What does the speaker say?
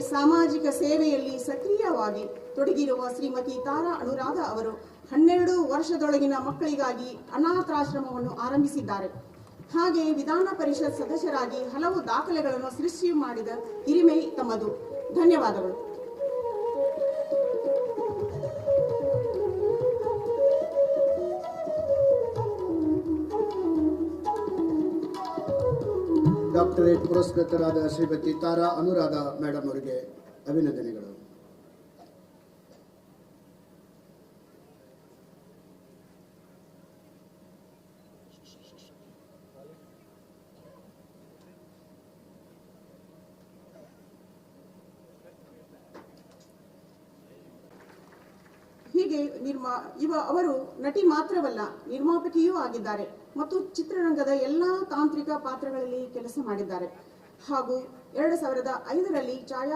ಸಾಮಾಜಿಕ ಸೇವೆಯಲ್ಲಿ ಸಕ್ರಿಯವಾಗಿ ತೊಡಗಿರುವ ಶ್ರೀಮತಿ ತಾರಾ ಅನುರಾಧ ಅವರು ಹನ್ನೆರಡು ವರ್ಷದೊಳಗಿನ ಮಕ್ಕಳಿಗಾಗಿ ಅನಾಥಾಶ್ರಮವನ್ನು ಆರಂಭಿಸಿದ್ದಾರೆ. ಹಾಗೆ ವಿಧಾನ ಪರಿಷತ್ ಸದಸ್ಯರಾಗಿ ಹಲವು ದಾಖಲೆಗಳನ್ನು ಸೃಷ್ಟಿ ಮಾಡಿದ ಹಿರಿಮೆ ತಮ್ಮದು. ಧನ್ಯವಾದಗಳು. ಡಾಕ್ಟರೇಟ್ ಪುರಸ್ಕೃತರಾದ ಶ್ರೀಮತಿ ತಾರಾ ಅನುರಾಧ ಮೇಡಮ್ ಅವರಿಗೆ ಅಭಿನಂದನೆಗಳು. ಹೀಗೆ ನಿರ್ಮಾ, ಇವ, ಅವರು ನಟಿ ಮಾತ್ರವಲ್ಲ, ನಿರ್ಮಾಪಕಿಯೂ ಆಗಿದ್ದಾರೆ ಮತ್ತು ಚಿತ್ರರಂಗದ ಎಲ್ಲಾ ತಾಂತ್ರಿಕ ಪಾತ್ರಗಳಲ್ಲಿ ಕೆಲಸ ಮಾಡಿದ್ದಾರೆ. ಹಾಗೂ ಎರಡು ಸಾವಿರದ ಐದರಲ್ಲಿ ಛಾಯಾ